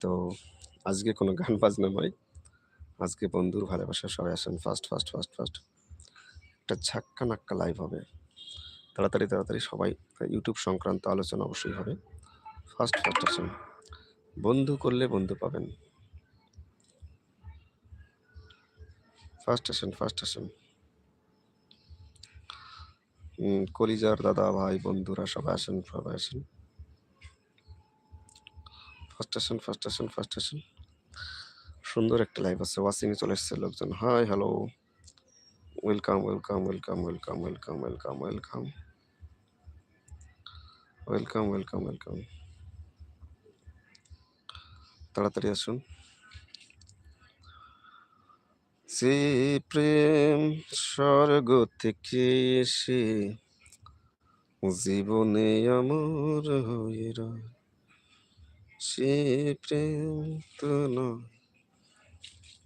তো আজকে কোনো গান বাজনা নয়। আজকে বন্ধুর ভালোবাসা সবাই আসেন ফার্স্ট ফার্স্ট ফার্স্ট ফার্স্ট একটা ঝাক্কা নাক্কা লাইভ হবে। তাড়াতাড়ি তাড়াতাড়ি সবাই ইউটিউব সংক্রান্ত আলোচনা অবশ্যই হবে। ফার্স্ট ফার্স্ট আসেন। বন্ধু করলে বন্ধু পাবেন। ফার্স্ট আসেন ফার্স্ট আসেন। কলিজার দাদা, ভাই, বন্ধুরা সবাই আসেন সবাই আসেন। ফার্স্ট আসেন ফার্স্ট আসেন ফার্স্ট আসেন সুন্দর একটা লাইভ আছে। ওয়াসিং এ চলে এসেছে লোকজন। Hi hello welcome welcome welcome welcome welcome welcome welcome welcome welcome welcome তাড়াতাড়ি আসুন। সে প্রেম স্বর্গ থেকে এসে জীবনে আমার হয়ে রয়। সে প্রেম তো নয়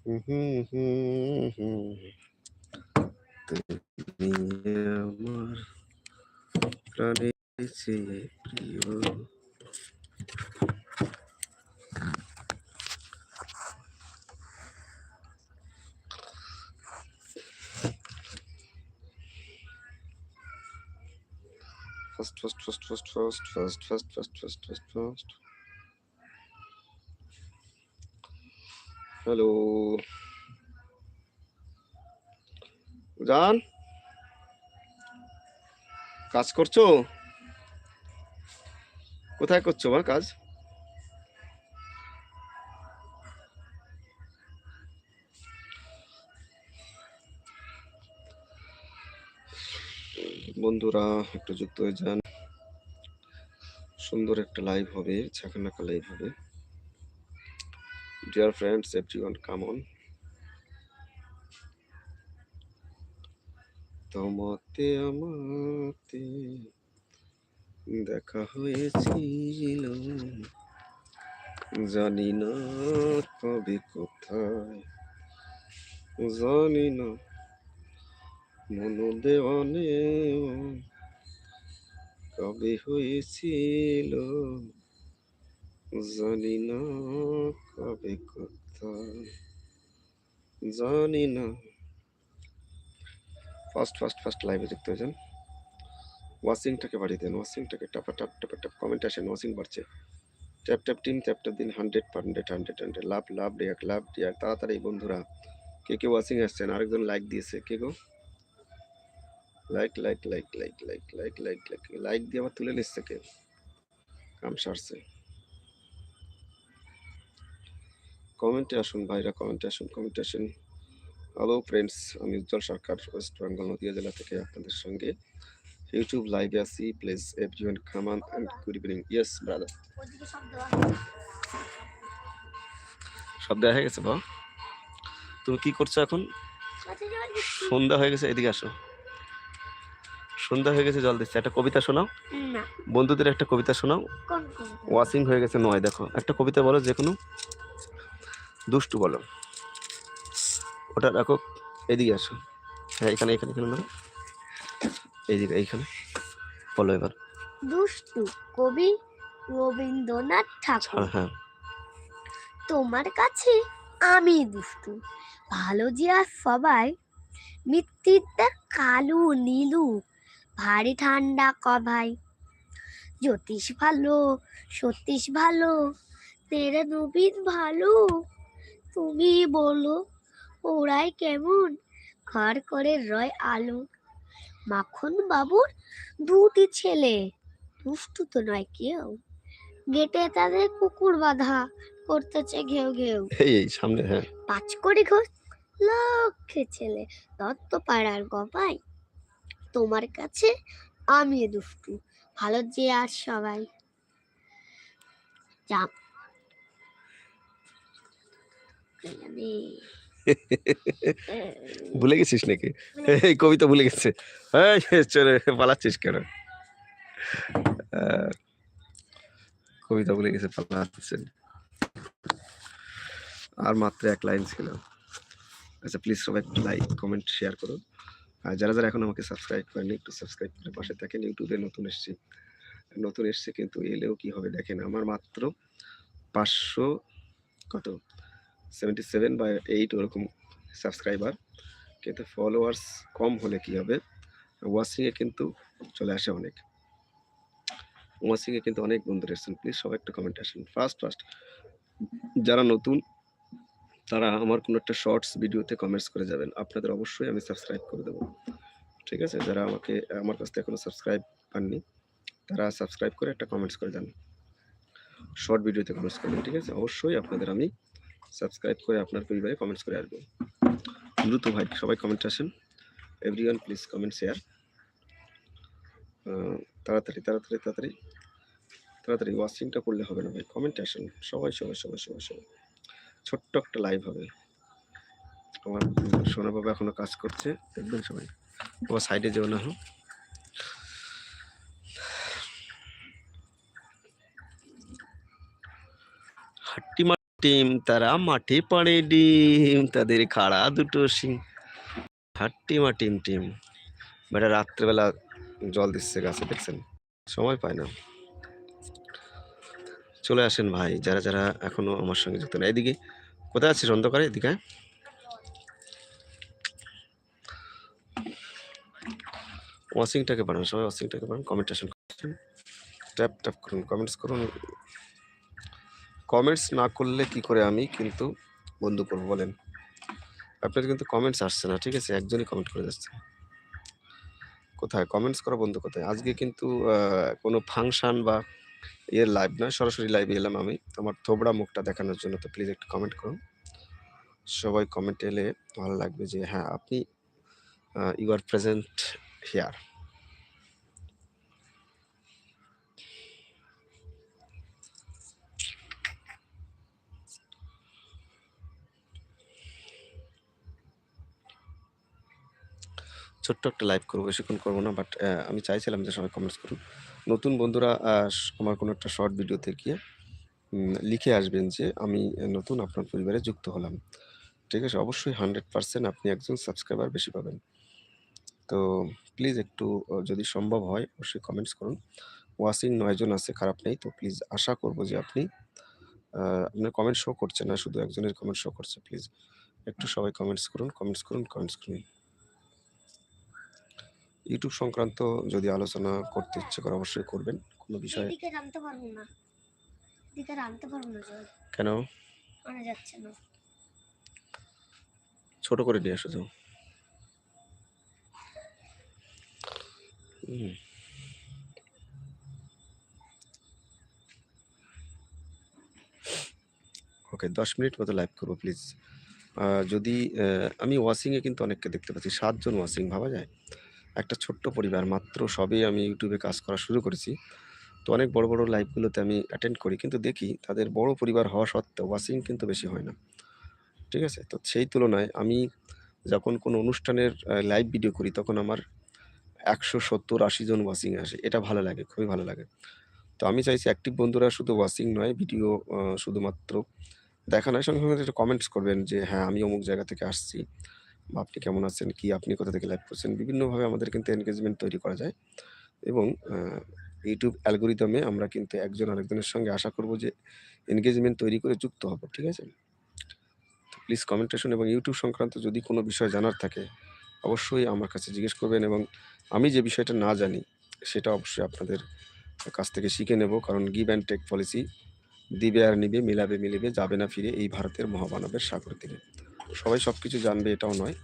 হুম হুম হুম তুমি আমার প্রাণের চেয়ে প্রিয় first first first first first first first first first first first Hello. জান? কাজ করছ? কোথায় করছ মা কাজ? বন্ধুরা, একটু যুক্ত হয়ে যান। সুন্দর একটা লাইভ হবে ছাকানাকা লাইভ হবে। Dear friends everyone come on তোমাতে আমাতে দেখা হয়েছিল। জানি না কবে কোথায়। জানি না মন দেওয়ানে কবে হয়েছিল। জানি না কবে কোথায় জানি না। ফার্স্ট ফার্স্ট ফার্স্ট লাইভে যুক্ত হয়েছেন ওয়াশিংটাকে বাড়িয়ে দেন ওয়াশিংটাকে টাপা, টাপ টাপা, টাপ কমেন্ট আসেন ওয়াশিং বাড়ছে। Tap tap team tap tap দিন hundred per hundred hundred hundred love love, react love, react, তাড়াতাড়ি বন্ধুরা, কে কে ওয়াশিং আসছেন? আরেকজন লাইক দিয়েছে, কে গো? Like like like like like like like like like দিয়ে আবার তুলে নিচ্ছে কে? কাম সারছে। কমেন্টে আসুন ভাইরা কমেন্টে আসুন কমেন্টে আসুন। হ্যালো ফ্রেন্ডস আমি উজ্জ্বল সরকার ওয়েস্ট বেঙ্গল নদিয়া জেলা থেকে আপনাদের সঙ্গে ইউটিউব লাইভে আছি please everyone come on and good evening yes brother সব দেখা গেছে বা তুমি কি করছ এখন? সন্ধ্যা হয়ে গেছে এদিকে আসো। সন্ধ্যা হয়ে গেছে জল দিচ্ছে। একটা কবিতা শোনাও। বন্ধুদের একটা কবিতা শোনাও। ওয়াশিং হয়ে গেছে নয় দেখো। একটা কবিতা বলো যে কোনো দুষ্টু বলো। ওটা রাখো এদিকে আসো। হ্যাঁ এখানে এখানে এখানে ধরো এইদিকে এইখানে। বলো এবার। দুষ্টু কবি রবীন্দ্রনাথ ঠাকুর। হ্যাঁ হ্যাঁ। তোমার কাছে আমি দুষ্টু। ভালো যে আর সবাই মৃত্যুটা কালু নীলু ভারী ঠান্ডা কভাই। জ্যোতিষ ভালো সতীশ ভালো তেরে নবীন ভালো। তুমি বলো ওরাই কেমন? ঘর করে রয় আলো। মাখন বাবুর দুটি ছেলে। দুষ্টু তো নয় কেউ। গেটে তাদের কুকুর বাঁধা করতেছে ঘেউ ঘেউ। এই এই সামনে হ্যাঁ। পাঁচ কোটি ঘোষ লক্ষ্যে ছেলে দত্ত পাড়ার গপাই তোমার কাছে আমি দুষ্টু। ভালো যে আর সবাই। জাম ভুলে গেছিস নাকি? এই কবিতা ভুলে গেছে। চলে পালাচ্ছিস কেন? কবিতা ভুলে গেছে পালাচ্ছেন। আর মাত্র এক লাইন ছিল। আচ্ছা প্লিজ সবাই লাইক কমেন্ট শেয়ার করুন আর যারা যারা এখন আমাকে সাবস্ক্রাইব করেন একটু সাবস্ক্রাইব করে পাশে থাকেন। ইউটিউবে নতুন এসেছি। নতুন এসছে কিন্তু এলেও কি হবে দেখেন আমার মাত্র পাঁচশো কত? সেভেন্টি সেভেন বা এইট ওরকম সাবস্ক্রাইবার কিন্তু ফলোয়ার্স কম হলে কি হবে? ওয়াচিংয়ে কিন্তু চলে আসে অনেক। ওয়াচিংয়ে কিন্তু অনেক বন্ধু এসেছেন প্লিজ সবাই একটা কমেন্ট আসেন। ফার্স্ট ফার্স্ট যারা নতুন, তারা আমার কোনো একটা শর্টস ভিডিওতে কমেন্টস করে যাবেন। আপনাদের অবশ্যই আমি সাবস্ক্রাইব করে দেবো। ঠিক আছে? যারা আমাকে, আমার কাছ থেকে এখনও সাবস্ক্রাইব পাননি, তারা সাবস্ক্রাইব করে একটা কমেন্টস করে দেন। শর্ট ভিডিওতে কমেন্টস করবেন ঠিক আছে? অবশ্যই আপনাদের আমি সাবস্ক্রাইব করে আপনার পরিবারে কমেন্টস করে আসব দ্রুত ভাই, সবাই কমেন্ট আসেন। এভরিওয়ান প্লিজ কমেন্ট শেয়ার তাড়াতাড়ি তাড়াতাড়ি তাড়াতাড়ি। তাড়াতাড়ি ওয়াচিংটা করলে হবে না ভাই কমেন্ট আসেন। সবাই সবাই সবাই সবাই সবাই। ছোট্ট একটা লাইভ হবে। আমার সোনা বাবা এখনও কাজ করছে, দেখবেন সবাই। তোমার সাইডে যেও না হোক হাট্টি টিম, তারা মাঠে পাড়ে ডিম, তাদের খাড়া দুটো সিং হাট্টি মা টিম। টিম বেটা রাত্রেবেলা জল দিচ্ছে গাছে, দেখছেন? সময় পায় না। চলে আসেন ভাই, যারা যারা এখনও আমার সঙ্গে যুক্ত না এদিকে, কোথায় আছিস অন্ধকারে? এদিকে। ওয়াশিংটাকে বানান, সবাই ওয়াশিংটাকে বানান কমেন্টেশন করুন ট্যাপ ট্যাপ করুন কমেন্টস করুন। কমেন্টস না করলে কি করে আমি কিন্তু বন্ধু করব বলেন? আপনার কিন্তু কমেন্টস আসছে না, ঠিক আছে? একজনই কমেন্ট করে যাচ্ছে। কোথায়? কমেন্টস করা বন্ধু কোথায়? আজকে কিন্তু কোনো ফাংশান বা ইয়ের লাইভ নয় সরাসরি লাইভে এলাম আমি। আমার থোবড়া মুখটা দেখানোর জন্য তো প্লিজ একটু কমেন্ট করুন। সবাই কমেন্ট এলে ভালো লাগবে যে হ্যাঁ আপনি ইউ আর প্রেজেন্ট হিয়ার ছোট্ট একটা লাইভ করব, বেশিক্ষণ করব না বাট আমি চাইছিলাম যে সবাই কমেন্টস করুন নতুন বন্ধুরা আমার কোনো একটা শর্ট ভিডিওতে গিয়ে লিখে আসবেন যে, আমি নতুন আপনার পরিবারে যুক্ত হলাম। ঠিক আছে, অবশ্যই হান্ড্রেড পার্সেন্ট আপনি একজন সাবস্ক্রাইবার বেশি পাবেন। তো প্লিজ একটু যদি সম্ভব হয়, অবশ্যই কমেন্টস করুন। ওয়াসিং নয়জন আছে, খারাপ নেই, তো প্লিজ আশা করব যে আপনি আপনার কমেন্ট শো করছে না, শুধু একজনের কমেন্ট শো করছে প্লিজ একটু সবাই কমেন্টস করুন কমেন্টস করুন কমেন্টস করুন। ইউটিউব সংক্রান্ত যদি আলোচনা করতে ইচ্ছে করে অবশ্যই করবেন। কোনো বিষয়ে এদিকে রাখতে পারব না। এদিকে রাখতে পারব না কেন? আনা যাচ্ছে না। ছোট করে নিয়ে আসো যাও ওকে দশ মিনিট মতো লাইভ করব প্লিজ যদি আমি ওয়াশিংয়ে কিন্তু অনেককে দেখতে পাচ্ছি। সাতজন ওয়াশিং ভাবা যায়? একটা ছোট্ট পরিবার, মাত্র সবেই আমি ইউটিউবে কাজ করা শুরু করেছি। তো অনেক বড় বড় লাইভগুলোতে আমি অ্যাটেন্ড করি, কিন্তু দেখি তাদের বড় পরিবার হওয়া সত্ত্বেও ওয়াশিং কিন্তু বেশি হয় না। ঠিক আছে? তো সেই তুলনায় আমি যখন কোনো অনুষ্ঠানের লাইভ ভিডিও করি, তখন আমার একশো সত্তর, আশি জন ওয়াচিং আসে। এটা ভালো লাগে, খুবই ভালো লাগে। তো আমি চাইছি অ্যাক্টিভ বন্ধুরা শুধু ওয়াচিং নয় ভিডিও শুধুমাত্র দেখা নয়, সঙ্গে সঙ্গে কমেন্টস করবেন যে হ্যাঁ আমি অমুক জায়গা থেকে আসছি। আপনি কেমন আছেন, কি আপনি কোথা থেকে লাইভ করছেন, বিভিন্নভাবে আমাদের কিন্তু এনগেজমেন্ট তৈরি করা যায়। এবং ইউটিউব অ্যালগোরিদমে আমরা কিন্তু একজন আরেকজনের সঙ্গে আশা করব যে এনগেজমেন্ট তৈরি করে যুক্ত হব, ঠিক আছে? তো প্লিজ কমেন্টেশন এবং ইউটিউব সংক্রান্ত যদি কোনো বিষয় জানার থাকে, অবশ্যই আমার কাছে জিজ্ঞেস করবেন এবং আমি যে বিষয়টা না জানি, সেটা অবশ্যই আপনাদের কাছ থেকে শিখে নেব। কারণ গিভ অ্যান্ড টেক পলিসি দিবে আর নিবে, মিলাবে, মিলিবে, যাবে না ফিরে এই ভারতের মহামানবের সাগর থেকে সবাই সব কিছু জানবে, এটাও নয়।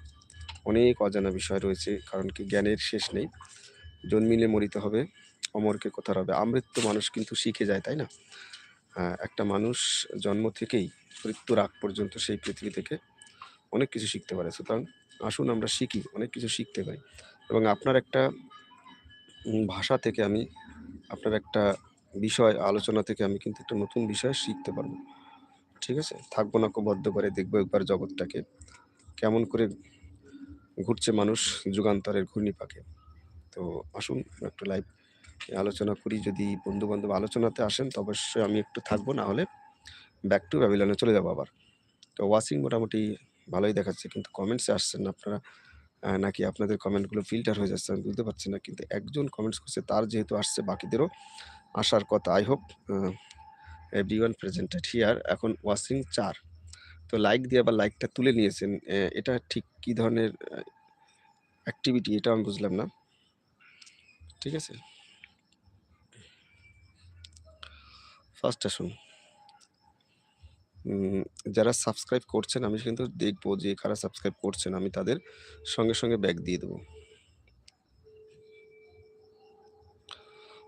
অনেক অজানা বিষয় রয়েছে, কারণ কি জ্ঞানের শেষ নেই। জন্মিলে মরিতে হবে, অমরকে কোথার হবে আমৃত্যু মানুষ কিন্তু শিখে যায়, তাই না? একটা মানুষ জন্ম থেকেই মৃত্যুর আগ পর্যন্ত সেই পৃথিবী থেকে অনেক কিছু শিখতে পারে। সুতরাং আসুন আমরা শিখি, অনেক কিছু শিখতে পারি। এবং আপনার একটা ভাষা থেকে আমি, আপনার একটা বিষয়, আলোচনা থেকে আমি কিন্তু একটা নতুন বিষয় শিখতে পারব। ঠিক আছে? থাকব না বদ্ধ করে, দেখব একবার জগৎটাকে। কেমন করে ঘুরছে মানুষ যুগান্তরের ঘূর্ণি পাকে তো আসুন, একটু লাইভ আলোচনা করি। যদি বন্ধু বান্ধব আলোচনাতে আসেন, তো অবশ্যই আমি একটু থাকব। না হলে ব্যাক টু ব্যাবিলনে চলে যাব আবার। তো ওয়াচিং মোটামুটি ভালোই দেখাচ্ছে, কিন্তু কমেন্টসে আসছেন আপনারা। নাকি আপনাদের কমেন্টগুলো ফিল্টার হয়ে যাচ্ছে, আমি বুঝতে পারছি না। কিন্তু একজন কমেন্টস করছে, তার যেহেতু আসছে, বাকিদেরও আসার কথা। I hope everyone presented here এখন ওয়াচিং চার। তো লাইক দিয়ে আবার লাইকটা তুলে নিয়েছেন এটা ঠিক কী ধরনের অ্যাক্টিভিটি এটা আমি বুঝলাম না। ঠিক আছে? ফার্স্ট আসুন। যারা সাবস্ক্রাইব করছেন, আমি কিন্তু দেখব যে কারা সাবস্ক্রাইব করছেন, আমি তাদের সঙ্গে সঙ্গে ব্যাক দিয়ে দেবো।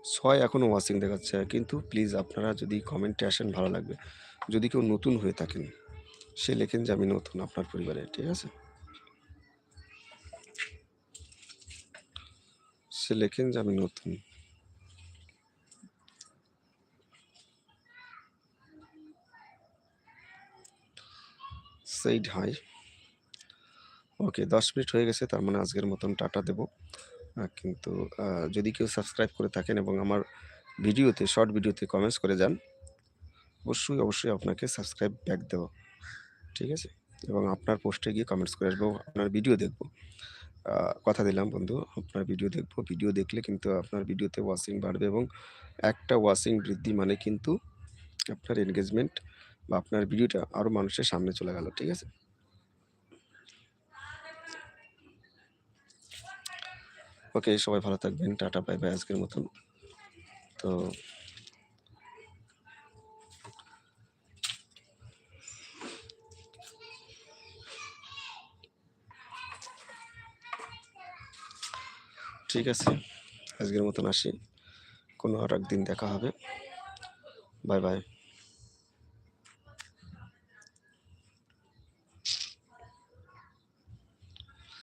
ছয় এখনও ওয়াচিং দেখাচ্ছে। কিন্তু প্লিজ আপনারা যদি কমেন্টে আসেন, ভালো লাগবে। যদি কেউ নতুন হয়ে থাকেন, সে লেখেন যে আমি নতুন আপনার পরিবারে, ঠিক আছে? সে লেখেন যে আমি নতুন। সেইড হাই ওকে দশ মিনিট হয়ে গেছে, তার মানে আজকের মতন টাটা দেব। কিন্তু যদি কেউ সাবস্ক্রাইব করে থাকেন এবং আমার ভিডিওতে শর্ট ভিডিওতে কমেন্টস করে যান, অবশ্যই অবশ্যই আপনাকে সাবস্ক্রাইব ব্যাক দেবো। ঠিক আছে? এবং আপনার পোস্টে গিয়ে কমেন্টস করে আসব, আপনার ভিডিও দেখব। কথা দিলাম, বন্ধু, আপনার ভিডিও দেখব। ভিডিও দেখলে কিন্তু আপনার ভিডিওতে ওয়াচিং বাড়বে এবং একটা ওয়াচিং বৃদ্ধি মানে কিন্তু আপনার এনগেজমেন্ট বা আপনার ভিডিওটা আরও মানুষের সামনে চলে গেল, ঠিক আছে? ওকে, সবাই ভালো থাকবেন। টাটা, বাই বাই, আজকের মতন। তো ঠিক আছে, আজকের মতন আসি। কোনো আর একদিন দেখা হবে। Bye bye.